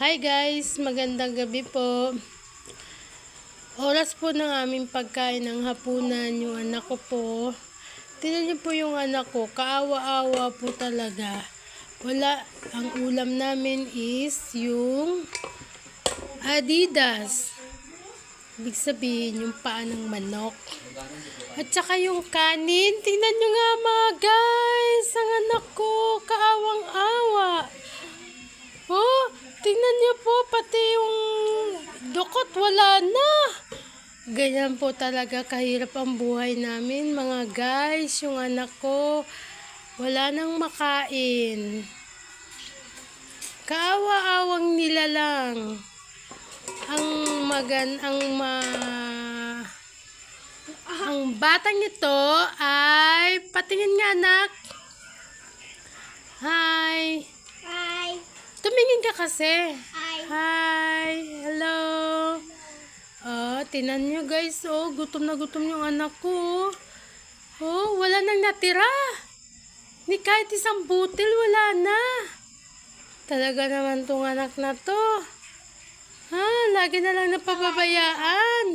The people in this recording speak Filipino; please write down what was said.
Hi guys, magandang gabi po. Oras po ng aming pagkain ng hapunan yung anak ko po. Tingnan niyo po yung anak ko, kaawa-awa po talaga. Wala, ang ulam namin is yung Adidas. Ibig sabihin, yung paa ng manok. At saka yung kanin. Tingnan nyo nga mga tingnan niyo po, pati yung dukot wala na. Ganyan po talaga kahirap ang buhay namin, mga guys. Yung anak ko, wala nang makain. Kaawa-awang nila lang. Ang magan, ang ma... Ang batang ito ay patingin nga anak. Ka kasi. Hi. Hi. Hello. Oh, tinan nyo guys. Oh, gutom na gutom yung anak ko. Oh, wala nang natira. Ni kahit isang butil, wala na. Talaga naman tong anak na to. Ha, lagi na lang napababayaan.